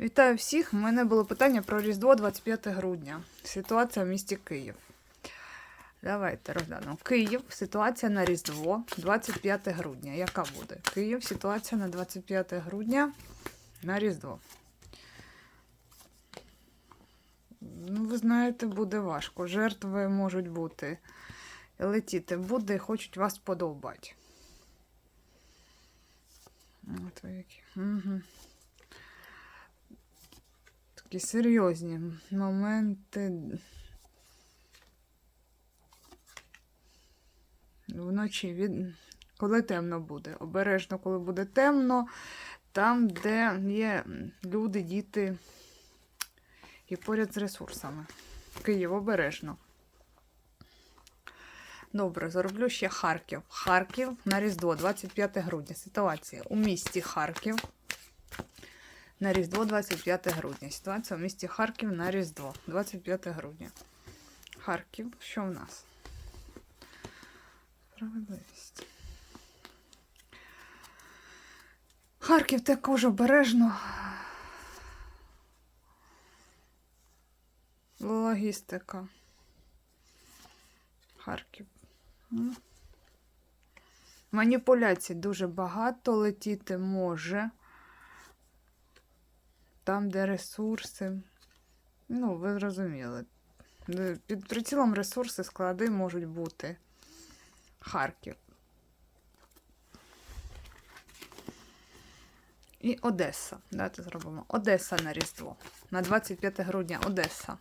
Вітаю всіх! У мене було питання про Різдво 25 грудня. Ситуація в місті Київ. Давайте розглянемо. Київ, ситуація на Різдво 25 грудня. Яка буде? Київ, ситуація на 25 грудня на Різдво. Ну, ви знаєте, буде важко. Жертви можуть бути. Летіти буде і хочуть вас подовбати. От ви які. Угу. Такі серйозні моменти. Вночі, від... коли темно буде. Обережно, коли буде темно, там, де є люди, діти і поряд з ресурсами. Київ обережно. Добре, зароблю ще Харків. Харків на Різдво, 25 грудня. Ситуація у місті Харків. На Різдво 25 грудня. Ситуація у місті Харків на Різдво 25 грудня. Харків, що в нас? Справедливість. Харків також обережно. Логістика. Харків. Маніпуляцій дуже багато летіти може. Там, де ресурси. Ну, ви зрозуміли. Де Під прицілом ресурси, склади можуть бути. Харків. І Одеса. Давайте зробимо. Одеса на Різдво. На 25 грудня Одеса.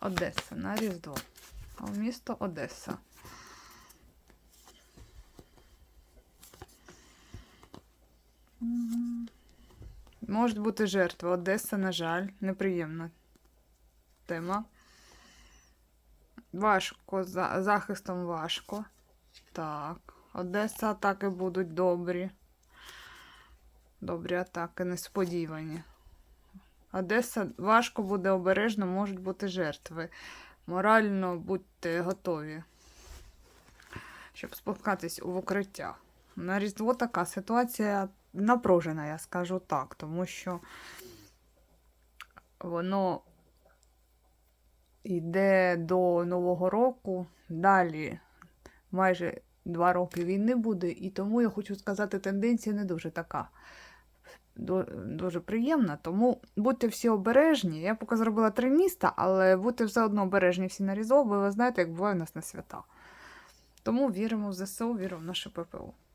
Одеса на Різдво. А в місто Одеса. Мгм. Можуть бути жертви. Одеса, на жаль, неприємна тема. Важко, за захистом важко. Так. Одеса атаки будуть добрі. Добрі атаки, несподівані. Одеса важко буде обережно, можуть бути жертви. Морально будьте готові, щоб спускатись в укриття. На Різдво така ситуація напружена, я скажу так, тому що воно йде до Нового року, далі майже два роки війни буде, і тому я хочу сказати, тенденція не дуже така. Дуже приємна, тому будьте всі обережні. Я поки зробила три міста, але будьте все одно обережні всі на Різдво, бо ви знаєте, як буває у нас на свята. Тому віримо в ЗСУ, віримо в наше ППУ.